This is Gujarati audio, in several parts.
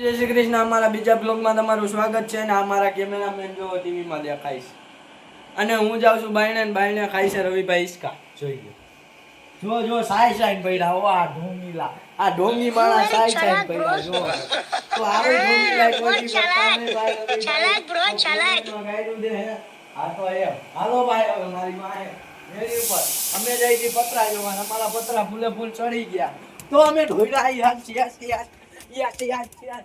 જય શ્રી કૃષ્ણ અમારા બીજા બ્લોગમાં તમારું સ્વાગત છે અને અમારા કેમેરામેન જો ટીવીમાં દેખાય છે. અને હું જાઉં છું બાયણે ને બાયણે ખાય છે રવિભાઈ ઈસકા. જોઈ લો જો જો સાઈ સાઈન પડ્યા હો આ ઢોંગીલા. આ ઢોંગી માણા સાઈ સાઈન પડ્યા જો. તો આવે ઢોંગી લાય કોઈ દી ચાલાક bro, ચાલાક. તો ગાયરું દે હે. હા તો એમ હાલો ભાઈ હવે મારી માએ મેરી ઉપર. અમે જઈ પતરા જોવા અમારા પતરા ફૂલે ફૂલ ચડી ગયા. તો અમે ઢોળ્યા યાદ યાદ યાદ યાદ યાદ યાદ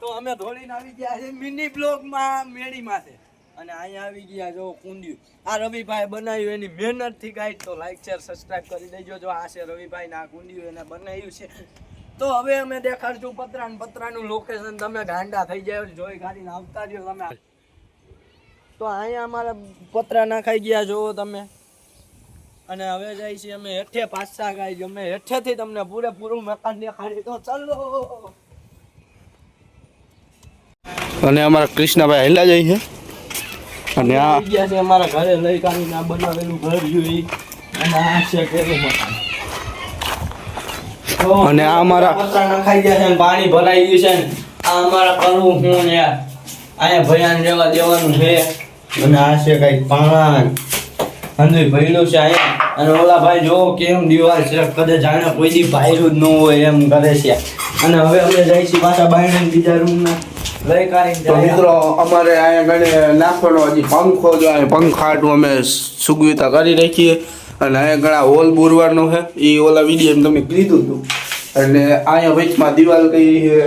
તો અમે ધોળીને આવી ગયા છે મિની બ્લોકમાં મેળીમાંથી. અને અહીંયા આવી ગયા જો કુંડ્યું. આ રવિભાઈ બનાવ્યું એની મહેનતથી ગાઈડ તો લાઈક શેર સબસ્ક્રાઈબ કરી દેજો. જો આ છે રવિભાઈ ના કુંડ્યું એને બનાવ્યું છે. તો હવે અમે દેખાડશું પતરા પતરાનું લોકેશન તમે ગાંડા થઈ જાય જોઈ ગાડીને આવતા રહ્યો તમે. તો અહીંયા અમારા પતરા નાખાઈ ગયા જોવો તમે. અને હવે જાય છે અમે હેઠે પાછા ગાઈ અમે હેઠેથી તમને પૂરેપૂરું મકાન દેખાડી તો ચાલો. અને અમારા કૃષ્ણભાઈ હેલા જાય છે. અને આ ગયા છે અમારા ઘરે લઈ કાઢીને આ બનાવેલું ઘર જોઈ અને આ છે પેલું મકાન. અને આ અમારા- પતરા નખાઈ ગયા છે પાણી ભરાઈ ગયું છે આ અમારા કરવું હું ને અહીંયા ભયાન રહેવા દેવાનું છે. અને આ છે કઈ પાણ. અંદર ભર્યું છે અહીંયા. અને ઓલા ભાઈ જો કેમ દીવાલ છે કદે જાણે કોઈ દી ભાયરું જ ન હોય એમ કરે છે. અને હવે અમે જાય છીએ પાછા બાયણે બીજા રૂમમાં તો મિત્રો અમારે અહીંયા ગણે નાખવાનો હજી પંખો જો અહીં પંખાટું અમે સુગવિતા કરી રાખીએ. અને અહીંયા ઘણા હોલ બોરવાનો છે. એ ઓલા વીડિયો તમે કીધું હતું અને અહીંયા વચમાં દિવાલ છે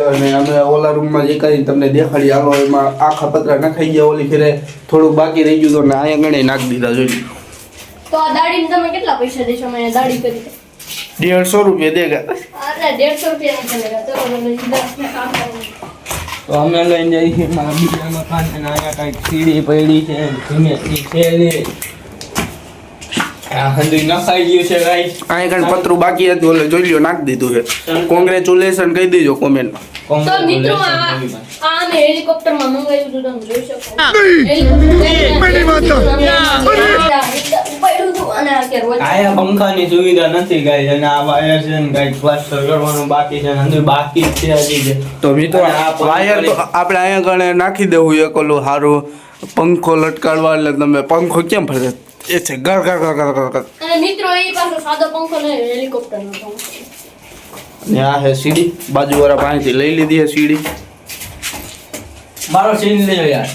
અને અમે ઓલા રૂમમાં જે કરીને તમને દેખાડી આવો એમાં આખા પતરા નખાઈ ગયા ઓલી ફેરે થોડુંક બાકી રહી ગયું હતું અને અહીંયા ગણે નાખી દીધા જોઈ તો આ દાઢીને તમે કેટલા પૈસા દેશો? મને દાડી કરી? દેડસો રૂપિયા દેગા અરે દેડસો રૂપિયા નહીં ચલેગા કરો? તો અમે લઈને જઈએ મારા બીજા મકાન અને અહીંયા કંઈક સીડી પડી છે સિમેન્ટની છે ને. આ હંધુય નખાઈ ગયું છે ગાઈસ અહીંયા કણ પતરું બાકી હતું એટલે જોઈ લ્યો નાખી દીધું છે. કોંગ્રેચ્યુલેશન કહી દેજો કોમેન્ટમાં તો મિત્રો આ આ અમે હેલિકોપ્ટરમાં મંગાવ્યું હતું તમે જોઈ શકો. હેલિકોપ્ટર આયા પંખાની સુવિધા નથી ગાઈસ અને આ વાયર છે ને ગાઈસ પ્લાસ્ટર કરવાનું બાકી છે અને અંદર બાકી છે હજી તો મિત્રો વાયર તો આપણે અહીંયા ગણે નાખી દેવું એક ઓલું સારું પંખો લટકાડવા એટલે તમે પંખો કેમ ફરે? એ છે ગર ગર ગર ગર ગર ગર અને મિત્રો એ પાછો સાદો પંખો નહીં હેલિકોપ્ટરનો પંખો આ હે સીડી બાજુવાળા પાણીથી લઈ લીધી હે સીડી. મારો સીન લઈ યાર.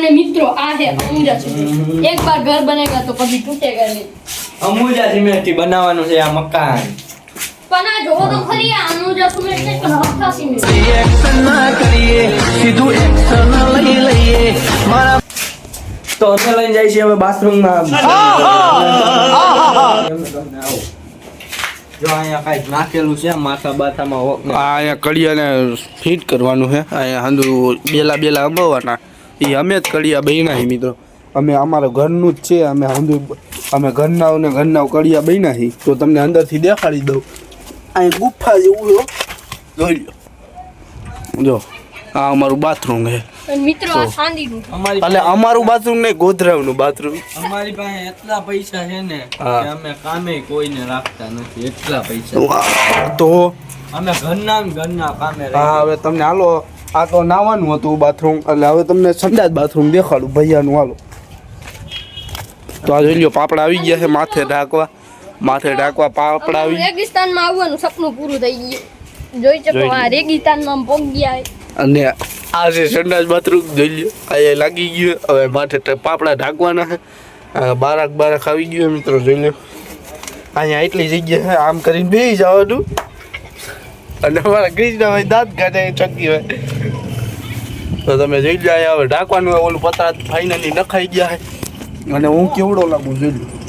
અને મિત્રો આ છે અંગુજા સિમેન્ટ એક બાર ઘર બનેગા તો કभी તૂટેગા નહીં અંબુજા સિમેન્ટથી બનાવવાનું છે આ મકાન. પણ આ જોવો તો ખરી આ અંગુજા સિમેન્ટ ને પણ હફતા મારા તો અમે લઈને જાય છે હવે બાથરૂમમાં જો અહીંયા કાંઈક નાખેલું છે માથા બાથામાં આ અહીંયા કડિયાને ફિટ કરવાનું છે. અહીંયા હંધુ બેલા બેલા અંબાવવાના એ અમે જ કડિયા બન્યા છીએ મિત્રો. અમે અમારા ઘરનું જ છે અમે હંધુ અમે ઘરના ને ઘરના કડિયા બન્યા છીએ તો તમને અંદરથી દેખાડી દઉં. અહીં ગુફા જેવું જો જોઈ લો જો આ અમારું બાથરૂમ છે. મિત્રો અમારી એટલે અમારું બાથરૂમ નહીં ગોધરાવનું બાથરૂમ. અમારી પાસે એટલા પૈસા છે ને અમે કામે કોઈને રાખતા નથી એટલા પૈસા. તો અમે ઘરના ઘરના કામે હા હવે તમને હાલો આ તો નાવાનું હતું બાથરૂમ એટલે હવે તમને સંડાસ બાથરૂમ દેખાડું ભૈયાનું હાલો. તો આ જોઈ લ્યો પાપડા આવી ગયા છે માથે ઢાંકવા. માથે ઢાંકવા પાપડા આવી રેગિસ્તાનમાં આવવાનું સપનું પૂરું થઈ ગયું. જોઈ શકો આ રેગિસ્તાનમાં પોગ્યા અને આ છે સંડાસ બાથરૂમ જોઈ લ્યો આ લાગી ગયું હવે માથે પાપડા ઢાંકવાના છે. બારાક બારાક આવી ગયું મિત્રો જોઈ લો અહીંયા એટલી જગ્યા છે આમ કરીને બેસી જવાનું. અને અમારા કૃષ્ણભાઈ દાંત કાઢે, ચકી હોય. તો તમે જોઈ લો હવે ઢાંકવાનું ઓલું પતરા ફાઇનલી નખાઈ ગયા અને હું કેવડો લાગુ જોઈ